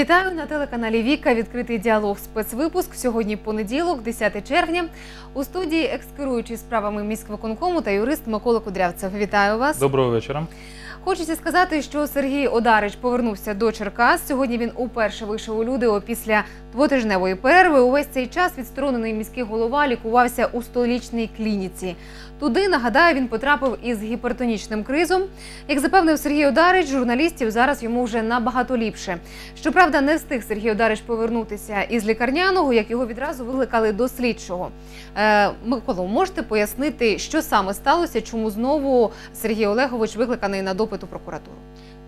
Вітаю на телеканалі Віка. Відкритий діалог спецвипуск. Сьогодні понеділок, 10 червня. У студії екскеруючий справами міськвиконкому та юрист Микола Кудрявцев. Вітаю вас. Доброго вечора. Хочеться сказати, що Сергій Одарич повернувся до Черкас. Сьогодні він уперше вийшов у люди після двотижневої перерви. Увесь цей час відсторонений міський голова лікувався у столічній клініці. Туди нагадаю, він потрапив із гіпертонічним кризом. Як запевнив Сергій Одарич, журналістів зараз йому вже набагато ліпше. Щоправда, не встиг Сергій Одарич повернутися із лікарняного, як його відразу викликали до слідчого. Е, Миколо, можете пояснити, що саме сталося, чому знову Сергій Олегович викликаний на допит у прокуратуру?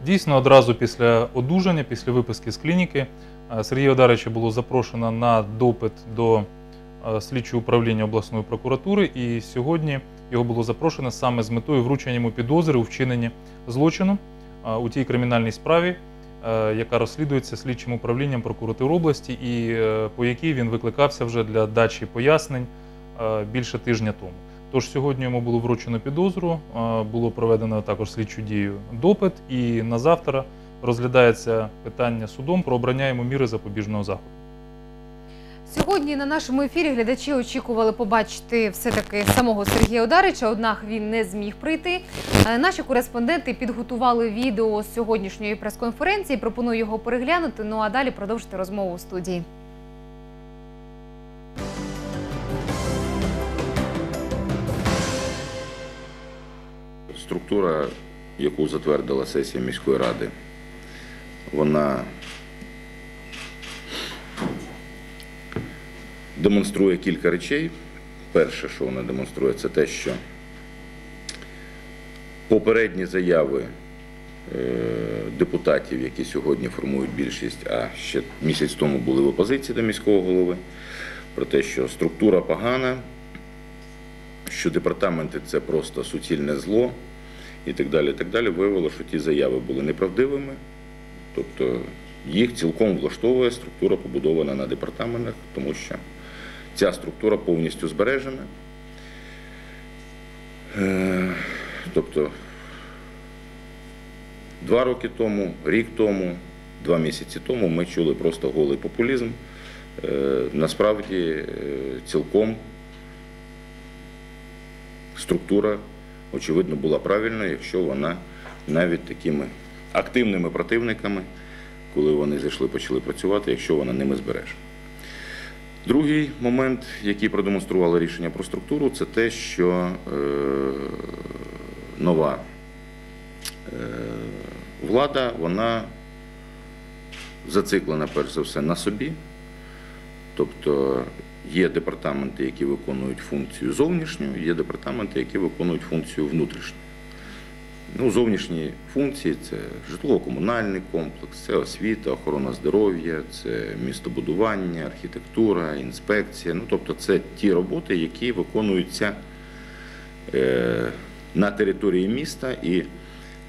Дійсно, одразу після одужання, після виписки з клініки, е, Сергія Одарича було запрошено на допит до е, слідчого управління обласної прокуратури, і сьогодні його було запрошено саме з метою вручення йому підозри у вчиненні злочину е, у тій кримінальній справі, яка розслідується слідчим управлінням прокуратури області, і по якій він викликався вже для дачі пояснень більше тижня тому. Тож сьогодні йому було вручено підозру, е, було проведено також слідчу дію допит, і на завтра розглядається питання судом про обрання йому міри запобіжного заходу. Сьогодні на нашому ефірі глядачі очікували побачити все-таки самого Сергія Одарича, однак він не зміг прийти. Е, Наші кореспонденти підготували відео з сьогоднішньої прес-конференції. Пропоную його переглянути. Ну а далі продовжити розмову у студії. Структура, яку затвердила сесія міської ради, вона демонструє кілька речей. Перше, що вона демонструє, це те, що попередні заяви е, депутатів, які сьогодні формують більшість, а ще місяць тому були в опозиції до міського голови, про те, що структура погана, що департаменти це просто суцільне зло і так далі, і так далі, виявило, що ті заяви були неправдивими. Тобто їх цілком влаштовує структура, побудована на департаментах, тому що ця структура повністю збережена. Е, Тобто два роки тому, рік тому, два місяці тому ми чули просто голий популізм. Е, Насправді е, цілком структура, очевидно, була правильною, якщо вона навіть такими активними противниками, коли вони зайшли, почали працювати, якщо вона ними збережена. Другий момент, який продемонструвало рішення про структуру, це те, що е, нова е, влада, вона зациклена перш за все на собі. Тобто є департаменти, які виконують функцію зовнішню, є департаменти, які виконують функцію внутрішню. Ну, зовнішні функції це житлово-комунальний комплекс, це освіта, охорона здоров'я, це містобудування, архітектура, інспекція. Ну, тобто це ті роботи, які виконуються е, на території міста і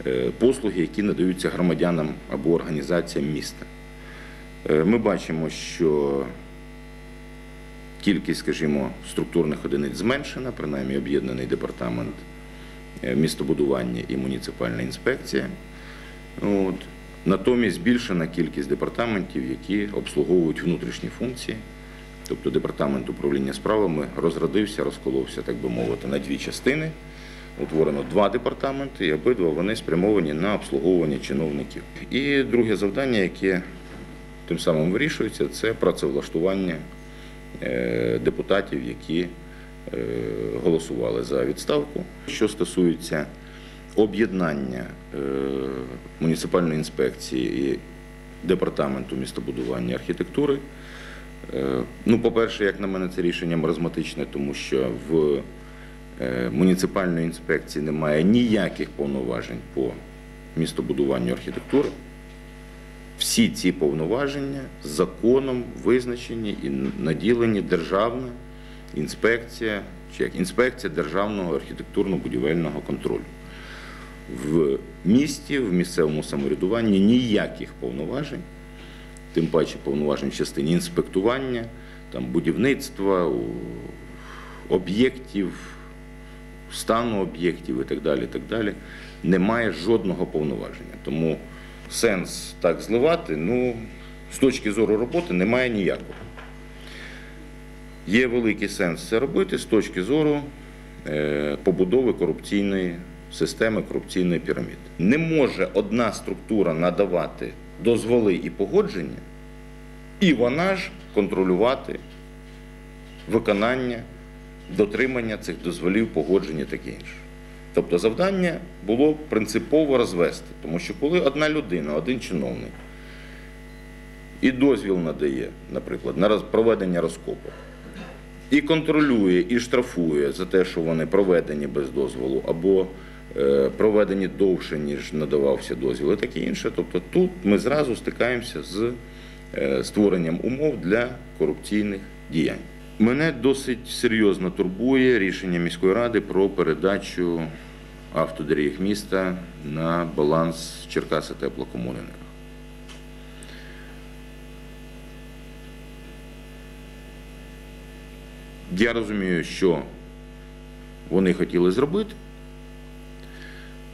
е, послуги, які надаються громадянам або організаціям міста. Е, Ми бачимо, що кількість, скажімо, структурних одиниць зменшена, принаймні об'єднаний департамент е, містобудування і муніципальна інспекція. От. Натомість збільшена кількість департаментів, які обслуговують внутрішні функції. Тобто департамент управління справами розродився, розколовся, так би мовити, на дві частини. Утворено два департаменти, і обидва вони спрямовані на обслуговування чиновників. І друге завдання, яке тим самим вирішується, це працевлаштування депутатів, які е, голосували за відставку. Що стосується об'єднання е, муніципальної інспекції і департаменту містобудування архітектури, е, ну, по-перше, як на мене, це рішення маразматичне, тому що в е, муніципальної інспекції немає ніяких повноважень по містобудуванню архітектури. Всі ці повноваження законом визначені і наділені державна інспекція, чи як інспекція державного архітектурно-будівельного контролю. В місті, в місцевому самоврядуванні ніяких повноважень, тим паче повноважень в частині інспектування, там, будівництва, об'єктів, стану об'єктів і так далі, так далі, немає жодного повноваження. Тому сенс так зливати, ну, з точки зору роботи немає ніякого. Є великий сенс це робити з точки зору е, побудови корупційної системи, корупційної піраміди. Не може одна структура надавати дозволи і погодження, і вона ж контролювати виконання, дотримання цих дозволів, погодження таке інше. Тобто завдання було принципово розвести, тому що коли одна людина, один чиновник і дозвіл надає, наприклад, на проведення розкопок, і контролює, і штрафує за те, що вони проведені без дозволу, або е, проведені довше, ніж надавався дозвіл, і таке інше. Тобто тут ми зразу стикаємося з е, створенням умов для корупційних діянь. Мене досить серйозно турбує рішення міської ради про передачу автодоріг міста на баланс Черкаси теплокомуненерго. Я розумію, що вони хотіли зробити.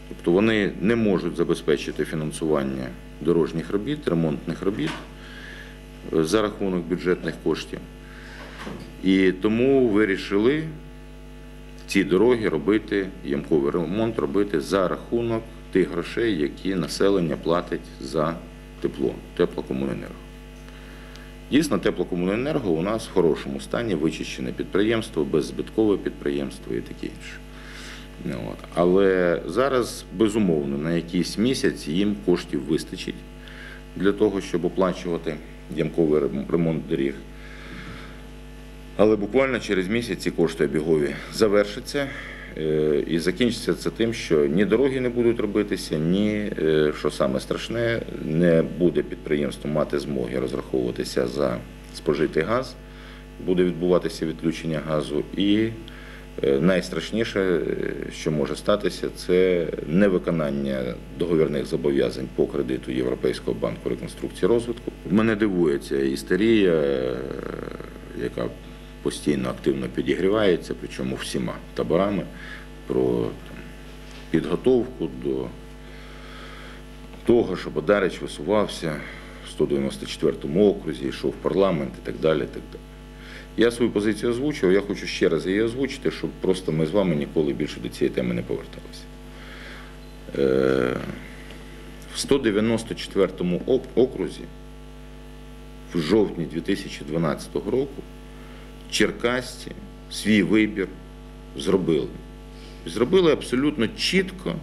Тобто вони не можуть забезпечити фінансування дорожніх робіт, ремонтних робіт е, за рахунок бюджетних коштів. І тому вирішили ці дороги робити, ямковий ремонт робити за рахунок тих грошей, які населення платить за тепло, теплокомуненерго. Дійсно, теплокомуненерго у нас в хорошому стані, вичищене підприємство, беззбиткове підприємство і таке інше. Але зараз, безумовно, на якийсь місяць їм коштів вистачить для того, щоб оплачувати ямковий ремонт доріг. Але буквально через місяць ці кошти обігові завершаться. е, І закінчиться це тим, що ні дороги не будуть робитися, ні, е, що саме страшне, не буде підприємство мати змоги розраховуватися за спожитий газ, буде відбуватися відключення газу. І е, найстрашніше, що може статися, це невиконання договірних зобов'язань по кредиту Європейського банку реконструкції розвитку. Мене дивує ця істерія, яка постійно активно підігрівається, причому всіма таборами, про там, підготовку до того, щоб Одарич висувався в 194-му окрузі, йшов в парламент і так далі. Так далі. Я свою позицію озвучив, я хочу ще раз її озвучити, щоб просто ми з вами ніколи більше до цієї теми не поверталися. Е, В 194-му окрузі в жовтні 2012 року черкасці свій вибір зробили. Зробили абсолютно чітко,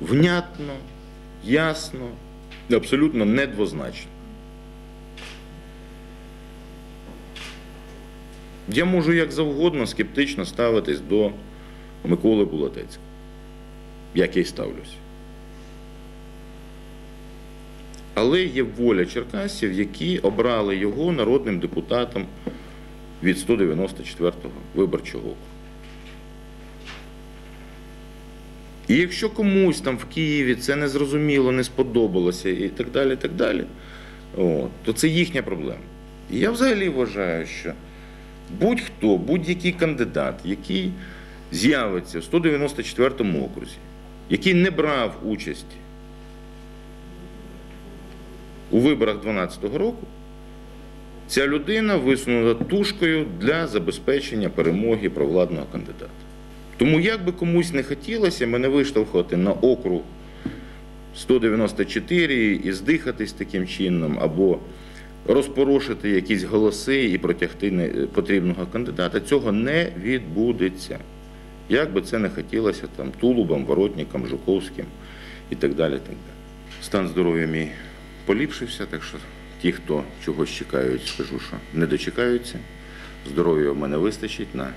внятно, ясно, абсолютно недвозначно. Я можу як завгодно скептично ставитись до Миколи Булатецького, як я й ставлюся. Але є воля черкасців, які обрали його народним депутатом від 194-го виборчого округу. І якщо комусь там в Києві це не зрозуміло, не сподобалося і так далі, і так далі, от, то це їхня проблема. І я взагалі вважаю, що будь-хто, будь-який кандидат, який з'явиться в 194 окрузі, який не брав участь у виборах 2012 року, ця людина висунула тушкою для забезпечення перемоги провладного кандидата. Тому як би комусь не хотілося мене виштовхувати на округ 194 і здихатись таким чином, або розпорошити якісь голоси і протягти потрібного кандидата, цього не відбудеться. Як би це не хотілося там Тулубам, Воротникам, Жуковським і так далі. Так далі. Стан здоров'я мій поліпшився, так що ті, хто чогось чекають, скажу, що не дочекаються. Здоров'я в мене вистачить на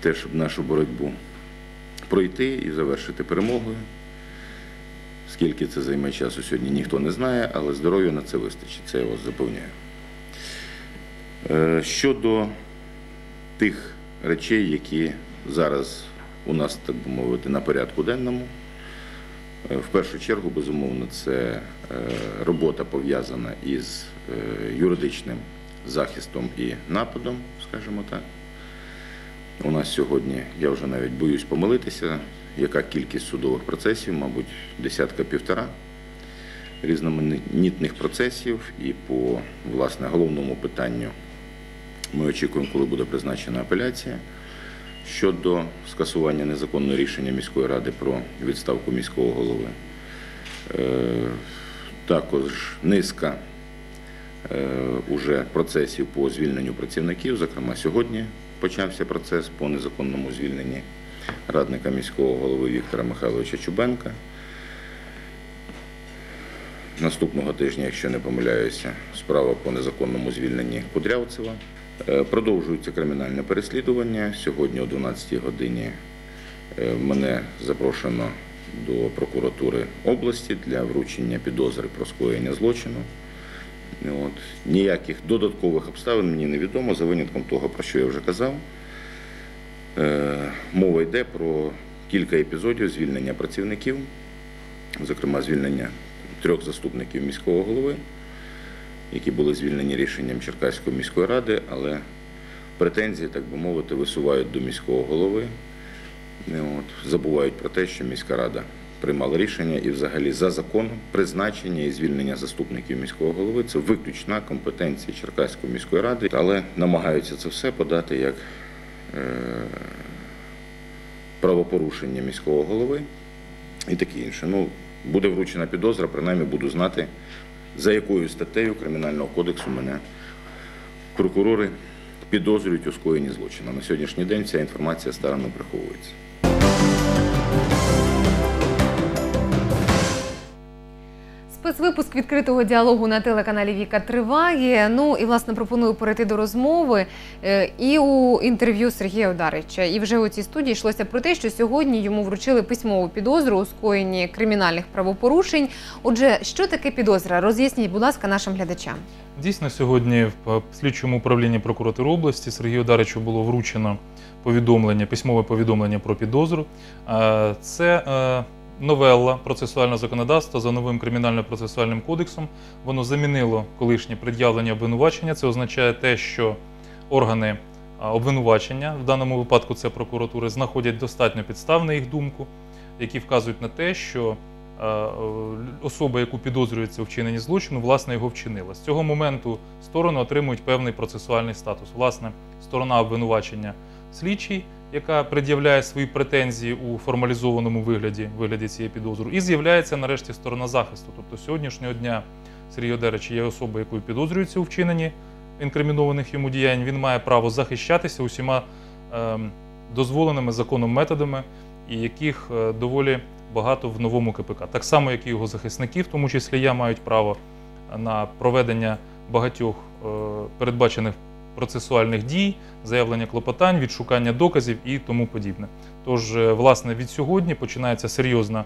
те, щоб нашу боротьбу пройти і завершити перемогою. Скільки це займе часу сьогодні, ніхто не знає, але здоров'я на це вистачить, це я вас запевняю. Е, Щодо тих речей, які зараз у нас, так би мовити, на порядку денному, в першу чергу, безумовно, це е, робота пов'язана із е, юридичним захистом і нападом, скажімо так. У нас сьогодні, я вже навіть боюсь помилитися, яка кількість судових процесів, мабуть, десятка півтора. різноманітних процесів і по власне головному питанню ми очікуємо, коли буде призначена апеляція щодо скасування незаконного рішення міської ради про відставку міського голови. Е, Також низка е, уже процесів по звільненню працівників. Зокрема, сьогодні почався процес по незаконному звільненні радника міського голови Віктора Михайловича Чубенка. Наступного тижня, якщо не помиляюся, справа по незаконному звільненні Кудрявцева. Е, Продовжується кримінальне переслідування. Сьогодні о 12 годині е, мене запрошено до прокуратури області для вручення підозри про скоєння злочину. От. Ніяких додаткових обставин мені невідомо, за винятком того, про що я вже казав. Е, Мова йде про кілька епізодів звільнення працівників, зокрема звільнення трьох заступників міського голови, які були звільнені рішенням Черкаської міської ради, але претензії, так би мовити, висувають до міського голови. Е, От, забувають про те, що міська рада приймала рішення і взагалі за законом призначення і звільнення заступників міського голови це виключна компетенція Черкаської міської ради, але намагаються це все подати як е, правопорушення міського голови і таке інше. Ну, буде вручена підозра, принаймні буду знати, за якою статтею Кримінального кодексу мене прокурори підозрюють у скоєнні злочину. На сьогоднішній день ця інформація старано приховується. Спецвипуск відкритого діалогу на телеканалі Віка триває. Ну і власне пропоную перейти до розмови е, і у інтерв'ю Сергія Одарича. І вже у цій студії йшлося про те, що сьогодні йому вручили письмову підозру у скоєнні кримінальних правопорушень. Отже, що таке підозра? Роз'ясніть, будь ласка, нашим глядачам. Дійсно, сьогодні в слідчому управлінні прокуратури області Сергію Даричу було вручено повідомлення, письмове повідомлення про підозру. Е, Це е, новелла процесуального законодавства за новим кримінально-процесуальним кодексом. Воно замінило колишнє пред'явлення обвинувачення. Це означає те, що органи обвинувачення, в даному випадку це прокуратури, знаходять достатньо підстав, на їх думку, які вказують на те, що особа, яку підозрюється у вчиненні злочину, власне його вчинила. З цього моменту сторони отримують певний процесуальний статус. Власне, сторона обвинувачення слідчий, яка пред'являє свої претензії у формалізованому вигляді, вигляді цієї підозри, і з'являється нарешті сторона захисту. Тобто сьогоднішнього дня Сергій Одерич є особою, якою підозрюється у вчиненні інкримінованих йому діянь. Він має право захищатися усіма ем, дозволеними законом методами, і яких е, доволі багато в новому КПК. Так само, як і його захисники, в тому числі я, мають право на проведення багатьох е, передбачених процесуальних дій, заявлення клопотань, відшукання доказів і тому подібне. Тож, е, власне, від сьогодні починається серйозна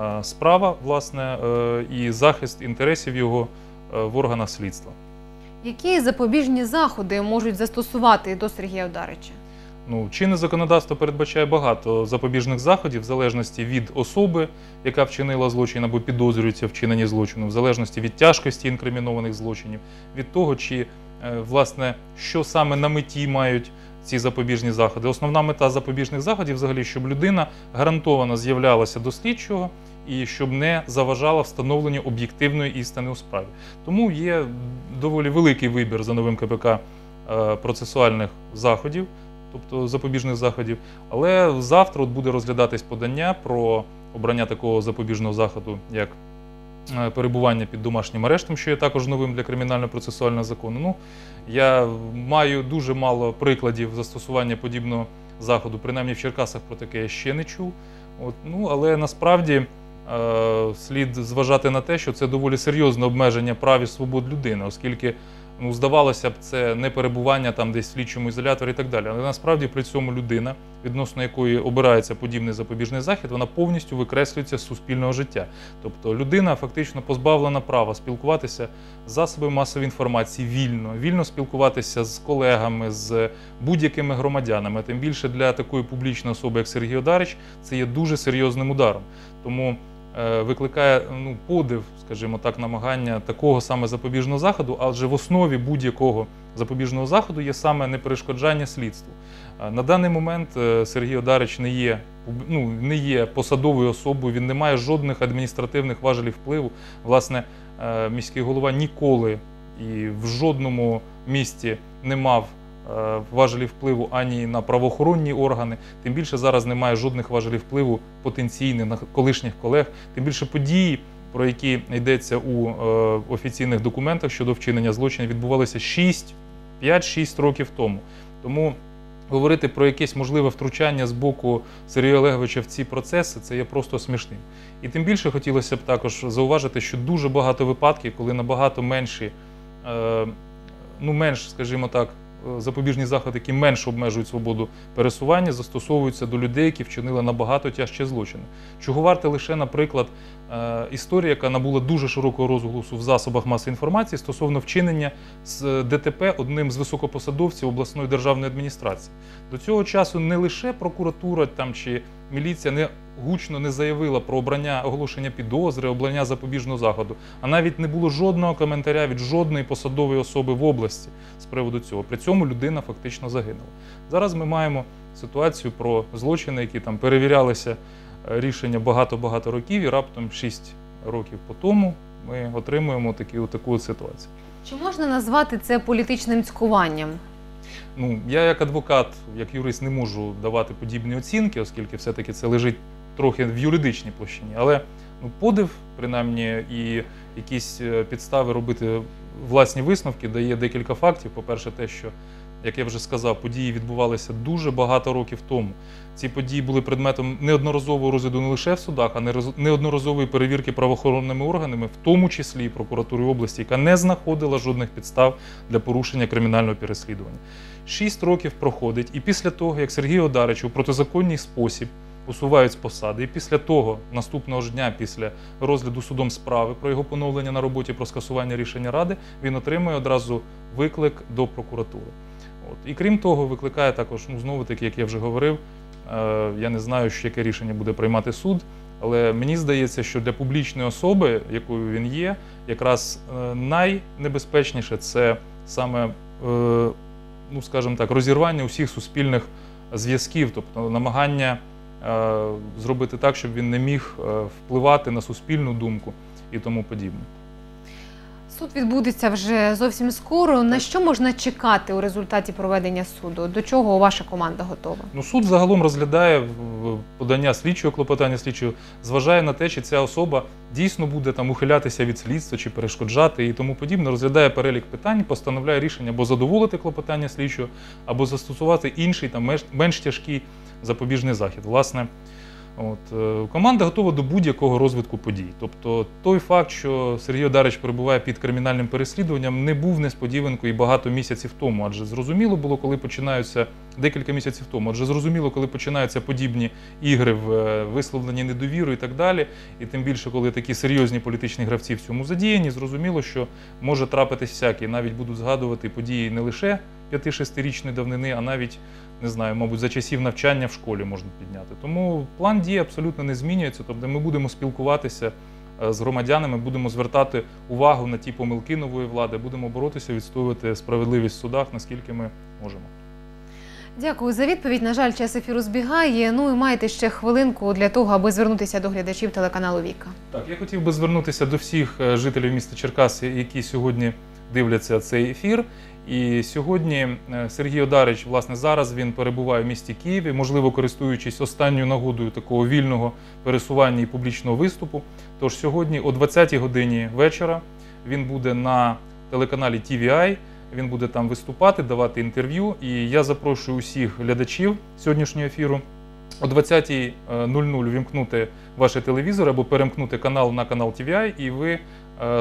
е, справа, власне, е, і захист інтересів його в органах слідства. Які запобіжні заходи можуть застосувати до Сергія Одарича? Ну, чинне законодавство передбачає багато запобіжних заходів в залежності від особи, яка вчинила злочин або підозрюється в вчиненні злочину, в залежності від тяжкості інкримінованих злочинів, від того, чи власне що саме на меті мають ці запобіжні заходи. Основна мета запобіжних заходів, взагалі, щоб людина гарантовано з'являлася до слідчого і щоб не заважала встановленню об'єктивної істини у справі. Тому є доволі великий вибір за новим КПК е, процесуальних заходів тобто запобіжних заходів. Але завтра от буде розглядатись подання про обрання такого запобіжного заходу, як е, перебування під домашнім арештом, що є також новим для кримінально-процесуального закону. Ну, я маю дуже мало прикладів застосування подібного заходу, принаймні в Черкасах про таке я ще не чув. От, ну, але насправді е, слід зважати на те, що це доволі серйозне обмеження прав і свобод людини, оскільки ну, здавалося б, це не перебування там десь в слідчому ізоляторі і так далі. Але насправді при цьому людина, відносно якої обирається подібний запобіжний захід, вона повністю викреслюється з суспільного життя. Тобто людина фактично позбавлена права спілкуватися з засобами масової інформації вільно, вільно спілкуватися з колегами, з будь-якими громадянами. Тим більше для такої публічної особи, як Сергій Одарич, це є дуже серйозним ударом. Тому викликає ну, подив, скажімо так, намагання такого саме запобіжного заходу, адже в основі будь-якого запобіжного заходу є саме неперешкоджання слідству. Е, На даний момент е, Сергій Одарич не є ну, не є посадовою особою, він не має жодних адміністративних важелів впливу. Власне, е, міський голова ніколи і в жодному місті не мав е, важелів впливу ані на правоохоронні органи, тим більше зараз немає жодних важелів впливу потенційних на колишніх колег, тим більше події, про які йдеться у е, офіційних документах щодо вчинення злочинів, відбувалися 6, 5-6 років тому. Тому говорити про якесь можливе втручання з боку Сергія Олеговича в ці процеси це є просто смішним. І тим більше хотілося б також зауважити, що дуже багато випадків, коли набагато менші, е, ну менш, скажімо так, е, запобіжні заходи, які менш обмежують свободу пересування, застосовуються до людей, які вчинили набагато тяжчі злочини. Чого варте лише, наприклад, е, історія, яка набула дуже широкого розголосу в засобах масової інформації стосовно вчинення з ДТП одним з високопосадовців обласної державної адміністрації. До цього часу не лише прокуратура там чи міліція не гучно не заявила про обрання оголошення підозри, обрання запобіжного заходу, а навіть не було жодного коментаря від жодної посадової особи в області з приводу цього. При цьому людина фактично загинула. Зараз ми маємо ситуацію про злочини, які там перевірялися е, рішення багато-багато років, і раптом 6 років по тому ми отримуємо такі, таку от ситуацію. Чи можна назвати це політичним цькуванням? Ну, я як адвокат, як юрист, не можу давати подібні оцінки, оскільки все-таки це лежить трохи в юридичній площині. Але ну, подив, принаймні, і якісь е, підстави робити власні висновки дає декілька фактів. По-перше, те, що, як я вже сказав, події відбувалися дуже багато років тому. Ці події були предметом неодноразового розгляду не лише в судах, а неодноразової перевірки правоохоронними органами, в тому числі і прокуратурою області, яка не знаходила жодних підстав для порушення кримінального переслідування. Шість років проходить, і після того, як Сергій Одарич у протизаконний спосіб усувають з посади, і після того, наступного ж дня, після розгляду судом справи про його поновлення на роботі про скасування рішення ради, він отримує одразу виклик до прокуратури. От. І крім того, викликає також, ну знову таки, як я вже говорив, е, я не знаю, що яке рішення буде приймати суд, але мені здається, що для публічної особи, якою він є, якраз е, найнебезпечніше це саме, е, ну скажімо так, розірвання усіх суспільних зв'язків, тобто намагання зробити так, щоб він не міг е, впливати на суспільну думку і тому подібне. Суд відбудеться вже зовсім скоро. На що можна чекати у результаті проведення суду? До чого ваша команда готова? Ну, суд загалом розглядає подання слідчого клопотання слідчого, зважає на те, чи ця особа дійсно буде там ухилятися від слідства чи перешкоджати і тому подібне. Розглядає перелік питань, постановляє рішення або задоволити клопотання слідчого, або застосувати інший там менш, менш тяжкий запобіжний захід. Власне, От, е, команда готова до будь-якого розвитку подій. Тобто той факт, що Сергій Одарич перебуває під кримінальним переслідуванням, не був несподіванкою і багато місяців тому. Адже зрозуміло було, коли починаються декілька місяців тому. Адже зрозуміло, коли починаються подібні ігри в е, висловленні недовіру і так далі. І тим більше, коли такі серйозні політичні гравці в цьому задіяні, зрозуміло, що може трапитись всяке. Навіть будуть згадувати події не лише 5-6-річної давнини, а навіть не знаю, мабуть, за часів навчання в школі можна підняти. Тому план дії абсолютно не змінюється. Тобто ми будемо спілкуватися е, з громадянами, будемо звертати увагу на ті помилки нової влади, будемо боротися, відстоювати справедливість в судах, наскільки ми можемо. Дякую за відповідь. На жаль, час ефіру збігає. Ну і маєте ще хвилинку для того, аби звернутися до глядачів телеканалу Віка. Так, я хотів би звернутися до всіх е, жителів міста Черкаси, які сьогодні дивляться цей ефір. І сьогодні е, Сергій Одарич, власне, зараз він перебуває в місті Києві, можливо, користуючись останньою нагодою такого вільного пересування і публічного виступу. Тож сьогодні о 20-й годині вечора він буде на телеканалі TVI, він буде там виступати, давати інтерв'ю. І я запрошую усіх глядачів сьогоднішнього ефіру о 20.00 вімкнути ваші телевізори або перемкнути канал на канал TVI, і ви е,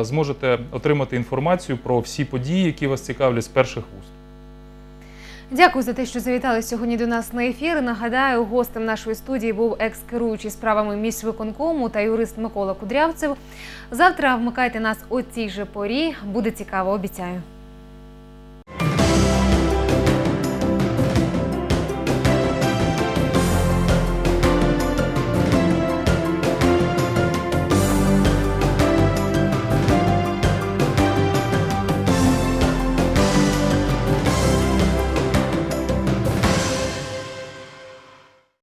зможете отримати інформацію про всі події, які вас цікавлять з перших вуст. Дякую за те, що завітали сьогодні до нас на ефір. Нагадаю, гостем нашої студії був екс-керуючий справами міськвиконкому та юрист Микола Кудрявцев. Завтра вмикайте нас о цій же порі. Буде цікаво, обіцяю.